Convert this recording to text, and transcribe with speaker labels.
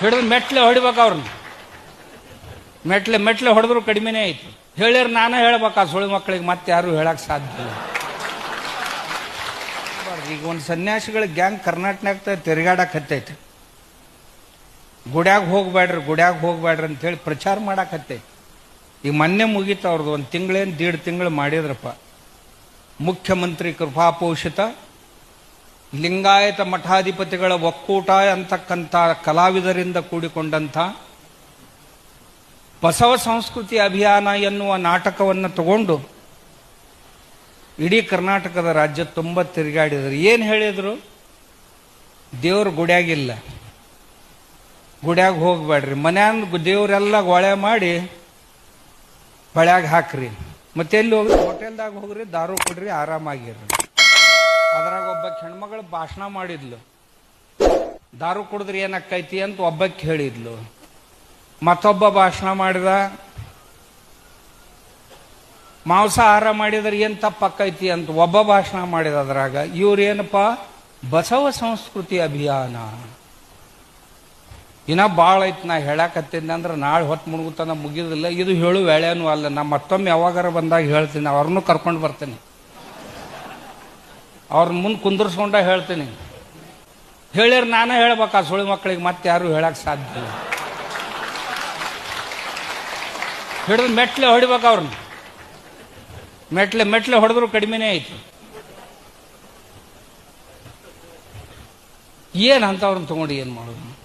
Speaker 1: ಹಿಡಿದು ಮೆಟ್ಲೆ ಹೊಡಿಬೇಕು ಅವ್ರನ್ನ. ಮೆಟ್ಲೆ ಮೆಟ್ಲೆ ಹೊಡೆದ್ರು ಕಡಿಮೆನೇ ಐತಿ ಹೇಳಿರ್ ನಾನು ಹೇಳ್ಬೇಕು ಆ ಸುಳಿ ಮಕ್ಕಳಿಗೆ, ಮತ್ತೆ ಯಾರು ಹೇಳಕ್ ಸಾಧ್ಯ ಇಲ್ಲ. ಈಗ ಒಂದು ಸನ್ಯಾಸಿಗಳ ಗ್ಯಾಂಗ್ ಕರ್ನಾಟಕನಾಗ ತಿರುಗಾಡಕ್ ಹತ್ತೈತಿ ಗುಡ್ಯಾಗ ಹೋಗ್ಬೇಡ್ರಿ ಗುಡ್ಯಾಗ ಹೋಗ್ಬೇಡ್ರಿ ಅಂತೇಳಿ ಪ್ರಚಾರ ಮಾಡಕ್ ಹತ್ತೈತಿ. ಈಗ ಮೊನ್ನೆ ಮುಗೀತು ಅವ್ರದ್ದು ಒಂದು ತಿಂಗಳೇನು, ದೀಡ್ ತಿಂಗಳು ಮಾಡಿದ್ರಪ್ಪ. ಮುಖ್ಯಮಂತ್ರಿ ಕೃಪಾಪೋಷಿತ ಲಿಂಗಾಯತ ಮಠಾಧಿಪತಿಗಳ ಒಕ್ಕೂಟ ಅಂತಕ್ಕಂಥ ಕಲಾವಿದರಿಂದ ಕೂಡಿಕೊಂಡಂಥ ಬಸವ ಸಂಸ್ಕೃತಿ ಅಭಿಯಾನ ಎನ್ನುವ ನಾಟಕವನ್ನು ತಗೊಂಡು ಇಡೀ ಕರ್ನಾಟಕದ ರಾಜ್ಯ ತುಂಬ ತಿರುಗಾಡಿದರು. ಏನು ಹೇಳಿದರು? ದೇವ್ರ ಗುಡ್ಯಾಗಿಲ್ಲ. ಗುಡ್ಯಾಗ ಹೋಗ್ಬೇಡ್ರಿ. ಮನ್ಯಾಗ ದೇವರೆಲ್ಲ ಗೊಳೆ ಮಾಡಿ ಬಳ್ಯಾಗ ಹಾಕ್ರಿ. ಮತ್ತೆ ಎಲ್ಲಿ ಹೋಗ್ರಿ? ಹೋಟೆಲ್ದಾಗ ಹೋಗ್ರಿ, ದಾರು ಕೊಡ್ರಿ, ಆರಾಮಾಗಿರ್ರಿ. ಅದ್ರಾಗ ಒಬ್ಬ ಹೆಣ್ಮಗಳು ಭಾಷಣ ಮಾಡಿದ್ಲು. ದಾರು ಕುಡಿದ್ರೆ ಏನಕ್ಕೈತಿ? ಅಂತ ಒಬ್ಬಕ್ಕೆ ಹೇಳಿದ್ಲು. ಮತ್ತೊಬ್ಬ ಭಾಷಣ ಮಾಡಿದ ಮಾಂಸಾಹಾರ ಮಾಡಿದ್ರೆ ಏನ್ ತಪ್ಪಾಕೈತಿ ಅಂತ ಒಬ್ಬ ಭಾಷಣ ಮಾಡಿದ ಅದ್ರಾಗ ಇವ್ರೇನಪ್ಪ ಬಸವ ಸಂಸ್ಕೃತಿ ಅಭಿಯಾನ. ಇನ್ನ ಭಾಳ ಐತಿ ನಾ ಹೇಳಕತ್ತೀನಿ ಅಂದ್ರೆ ನಾಳೆ ಹೊತ್ತು ಮುಳುಗುತನ ಮುಗಿದಿಲ್ಲ. ಇದು ಹೇಳು ವೇಳೆನೂ ಅಲ್ಲ. ನಾ ಮತ್ತೊಮ್ಮೆ ಯಾವಾಗಾರ ಬಂದಾಗ ಹೇಳ್ತೀನಿ. ಅವ್ರನ್ನೂ ಕರ್ಕೊಂಡು ಬರ್ತೀನಿ. ಅವ್ರ ಮುಂದೆ ಕುಂದರ್ಸ್ಕೊಂಡ ಹೇಳ್ತೀನಿ. ಹೇಳಿರ್ ನಾನೇ ಹೇಳ್ಬೇಕು ಆ ಸುಳಿ ಮಕ್ಕಳಿಗೆ ಮತ್ತೆ ಯಾರು ಹೇಳಕ್ ಸಾಧ್ಯ ಇಲ್ಲ. ಹಿಡಿದು ಮೆಟ್ಲೆ ಹೊಡಿಬೇಕು ಅವ್ರನ್ನ ಮೆಟ್ಲೆ ಮೆಟ್ಲೆ ಹೊಡೆದ್ರು ಕಡಿಮೆನೇ ಐತಿ. ಏನು ಅಂತ ಅವ್ರನ್ನ ತಗೊಂಡು ಏನು ಮಾಡೋದು?